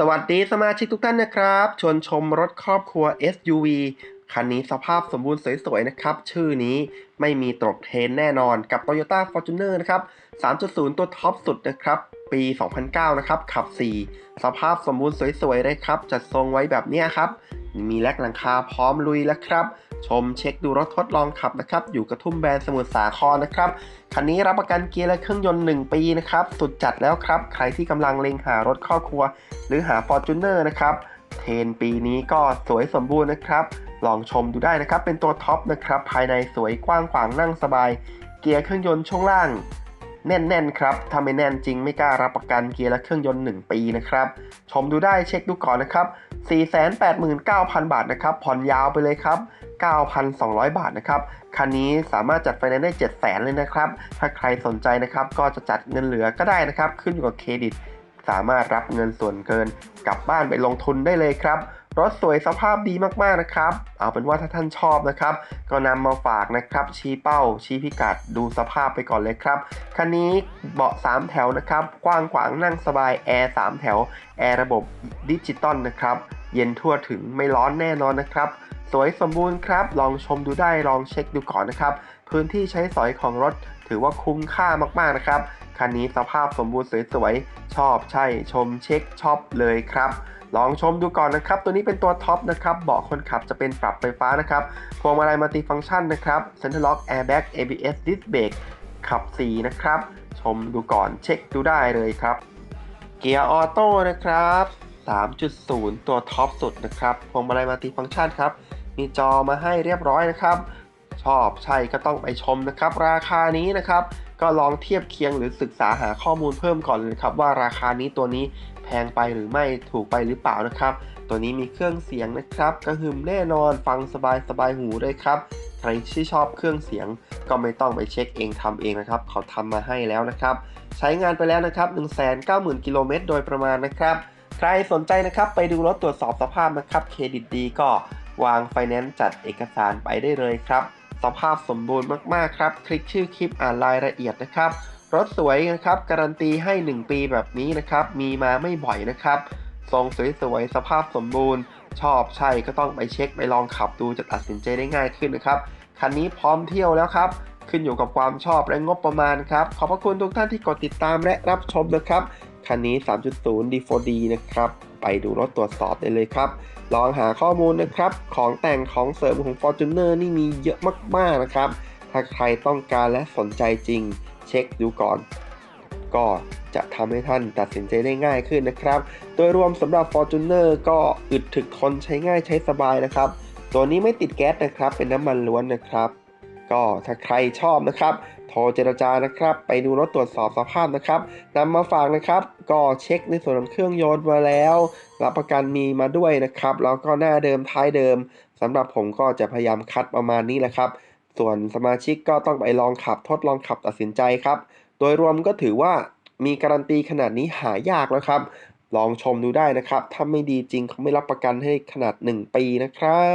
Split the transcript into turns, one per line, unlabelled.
สวัสดีสมาชิกทุกท่านนะครับ ชวนชมรถครอบครัว SUV คันนี้สภาพสมบูรณ์สวยๆนะครับ ชื่อนี้ไม่มีตกเทรนแน่นอนกับ Toyota Fortuner นะครับ 3.0 ตัวท็อปสุดนะครับ ปี 2009 นะครับ ขับ 4 สภาพสมบูรณ์สวยๆเลยครับ จัดทรงไว้แบบนี้ครับ มีแลกหลังคาพร้อมลุยแล้วครับ ชมเช็คดูรถทดลองขับนะครับ อยู่กระทุ่มแบนสมุทรสาครนะครับ คันนี้รับประกันเกียร์และเครื่องยนต์ 1 ปีนะครับ สุดจัดแล้วครับ ใครที่กำลังเล็งหารถครอบครัว หรือหา Fortuner นะครับ เทนปีนี้ก็สวยสมบูรณ์นะครับ ลองชมดูได้นะครับ เป็นตัวท็อปนะครับ ภายในสวยกว้างขวางนั่งสบาย เกียร์เครื่องยนต์ช่วงล่าง แน่นๆครับ ถ้าไม่แน่นจริงไม่กล้ารับประกันเกียร์และเครื่องยนต์ 1 ปีนะครับ ชมดูได้เช็คดูก่อนนะครับ 489,000 บาทนะครับ ผ่อนยาวไปเลยครับ 9,200 บาทนะครับ คันนี้สามารถจัดไฟแนนซ์ได้ 700,000 เลยนะครับ ถ้าใครสนใจนะครับ ก็จะจัดเงินเหลือก็ได้นะครับ ขึ้นอยู่กับเครดิต สามารถรับเงินส่วนเกินกลับบ้านไปลงทุนได้เลยครับ รถสวยสภาพดีมากๆนะครับ เอาเป็นว่าถ้าท่านชอบนะครับ ก็นำมาฝากนะครับ ชี้เป้า ชี้พิกัดดูสภาพไปก่อนเลยครับ คันนี้เบาะ 3 แถวนะครับ กว้างขวางนั่งสบายแอร์ 3 แถว แอร์ระบบดิจิตอลนะครับ เย็นทั่วถึงไม่ร้อนแน่นอนนะครับ สวยสมบูรณ์ครับ ลองชมดูได้ลองเช็คดูก่อนนะครับ พื้นที่ใช้สอยของรถถือว่าคุ้มค่ามากๆนะครับคันนี้สภาพสมบูรณ์สวยๆชอบใช่ชมเช็คชอบเลยครับ ลองชมดูก่อนนะครับ ตัวนี้เป็นตัวท็อปนะครับเบาะคนขับจะเป็นปรับไฟฟ้านะครับพวงมาลัยมัลติฟังก์ชันนะครับ Center Lock Airbag ABS Disc Brake ขับ 4 นะครับ ชมดูก่อนเช็คดูได้เลยครับ เกียร์ออโต้นะครับ 3.0 ตัวท็อปสุดนะครับพวงมาลัยมัลติฟังก์ชันครับ มีจอมาให้เรียบร้อยนะครับ ชอบ ใช่ก็ต้องไปชมนะครับ ราคานี้นะครับ ก็ลองเทียบเคียงหรือศึกษาหาข้อมูลเพิ่มก่อนเลยครับ ว่าราคานี้ตัวนี้แพงไปหรือไม่ถูกไปหรือเปล่านะครับ ตัวนี้มีเครื่องเสียงนะครับกระหึ่มแน่นอนฟังสบายสบายหูเลยครับใครที่ชอบเครื่องเสียงก็ไม่ต้องไปเช็คเองทำเองนะครับ เขาทำมาให้แล้วนะครับ ใช้งานไปแล้วนะครับ190,000กิโลเมตรโดยประมาณนะครับใครสนใจนะครับไปดูรถตรวจสอบสภาพนะครับเครดิตดีก็วางไฟแนนซ์จัดเอกสารไปได้เลยครับ สภาพสมบูรณ์มากๆครับ คลิกชื่อคลิปอ่านรายละเอียดนะครับ รถสวยนะครับการันตีให้ 1 ปีแบบนี้นะครับ มีมาไม่บ่อยนะครับทรงสวยๆสภาพสมบูรณ์ ชอบใช่ก็ต้องไปเช็คไปลองขับดูจะตัดสินใจได้ง่ายขึ้นนะครับคันนี้พร้อมเที่ยวแล้วครับ ขึ้นอยู่กับความชอบและงบประมาณครับ ขอบพระคุณทุกท่านที่กดติดตามและรับชมนะครับ คันนี้ 3.0 D4D นะครับ ไปดูรถตรวจสอบได้เลยครับ ลองหาข้อมูลนะครับ ของแต่งของเสริมของ Fortuner นี่มีเยอะมาก ๆ นะครับ ถ้าใครต้องการและสนใจจริง เช็คดูก่อน ก็จะทำให้ท่านตัดสินใจได้ง่ายขึ้นนะครับ โดยรวมสำหรับ Fortuner ก็อึดถึกทนใช้ง่ายใช้สบายนะครับ ตัวนี้ไม่ติดแก๊สนะครับ เป็นน้ำมันล้วนนะครับ ก็ถ้าใครชอบนะครับ โทรเจรจานะครับ ไปดูรถตรวจสอบสภาพนะครับนำมาฝากนะครับ ก็เช็คในส่วนของเครื่องยนต์มาแล้วรับประกันมีมาด้วยนะครับ แล้วก็หน้าเดิมท้ายเดิมสำหรับผมก็จะพยายามคัดประมาณนี้แหละครับ ส่วนสมาชิกก็ต้องไปลองขับทดลองขับตัดสินใจครับ โดยรวมก็ถือว่ามีการันตีขนาดนี้หายากแล้วครับ ลองชมดูได้นะครับ ถ้าไม่ดีจริงเขาไม่รับประกันให้ขนาด 1 ปีนะครับ